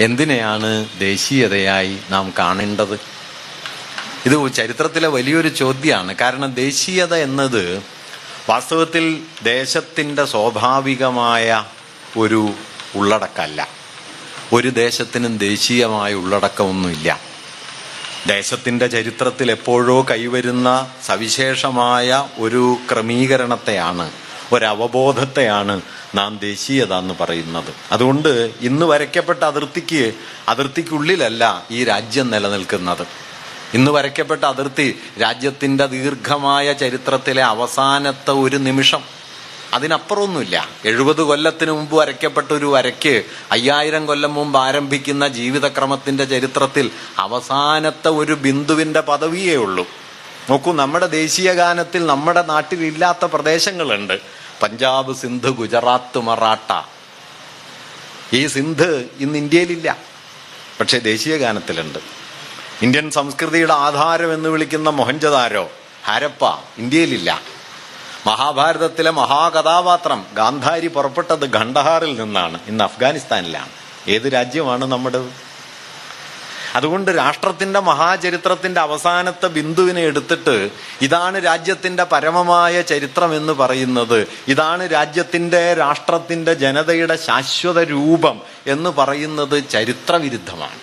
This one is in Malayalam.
എന്തിനെയാണ് ദേശീയതയായി നാം കാണേണ്ടത്? ഇത് ചരിത്രത്തിലെ വലിയൊരു ചോദ്യമാണ്. കാരണം ദേശീയത എന്നത് വാസ്തവത്തിൽ ദേശത്തിന്റെ സ്വാഭാവികമായ ഒരു ഉള്ളടക്കമല്ല ഒരു ദേശത്തിനും ദേശീയമായ ഉള്ളടക്കമൊന്നുമില്ല. ദേശത്തിന്റെ ചരിത്രത്തിൽ എപ്പോഴോ കൈവരുന്ന സവിശേഷമായ ഒരു ക്രമീകരണത്തെയാണ് ഒരവബോധത്തെയാണ് നാം ദേശീയത എന്ന് പറയുന്നത്. അതുകൊണ്ട് ഇന്ന് വരയ്ക്കപ്പെട്ട അതിർത്തിക്ക് അതിർത്തിക്കുള്ളിലല്ല ഈ രാജ്യം നിലനിൽക്കുന്നത്. ഇന്ന് വരയ്ക്കപ്പെട്ട അതിർത്തി രാജ്യത്തിന്റെ ദീർഘമായ ചരിത്രത്തിലെ അവസാനത്തെ ഒരു നിമിഷം. അതിനപ്പുറമൊന്നുമില്ല. എഴുപത് കൊല്ലത്തിന് മുമ്പ് വരയ്ക്കപ്പെട്ട ഒരു വരയ്ക്ക് അയ്യായിരം കൊല്ലം മുമ്പ് ആരംഭിക്കുന്ന ജീവിതക്രമത്തിന്റെ ചരിത്രത്തിൽ അവസാനത്തെ ഒരു ബിന്ദുവിന്റെ പദവിയേ ഉള്ളൂ. നോക്കൂ നമ്മുടെ ദേശീയ ഗാനത്തിൽ നമ്മുടെ നാട്ടിൽ ഇല്ലാത്ത പ്രദേശങ്ങളുണ്ട്. പഞ്ചാബ് സിന്ധ് ഗുജറാത്ത് മറാട്ട ഈ സിന്ധ് ഇന്ന് ഇന്ത്യയിലില്ല. പക്ഷേ ദേശീയ ഗാനത്തിലുണ്ട്. ഇന്ത്യൻ സംസ്കൃതിയുടെ ആധാരം എന്ന് വിളിക്കുന്ന മോഹൻജദാരോ ഹരപ്പ ഇന്ത്യയിലില്ല. മഹാഭാരതത്തിലെ മഹാകഥാപാത്രം ഗാന്ധാരി പുറപ്പെട്ടത് ഖണ്ഡഹാറിൽ നിന്നാണ്. ഇന്ന് അഫ്ഗാനിസ്ഥാനിലാണ്. ഏത് രാജ്യമാണ് നമ്മുടെ അതുകൊണ്ട് രാഷ്ട്രത്തിന്റെ മഹാചരിത്രത്തിന്റെ അവസാനത്തെ ബിന്ദുവിനെ എടുത്തിട്ട് ഇതാണ് രാജ്യത്തിന്റെ പരമമായ ചരിത്രം എന്ന് പറയുന്നത്. ഇതാണ് രാജ്യത്തിന്റെ രാഷ്ട്രത്തിന്റെ ജനതയുടെ ശാശ്വത രൂപം എന്ന് പറയുന്നത് ചരിത്രവിരുദ്ധമാണ്.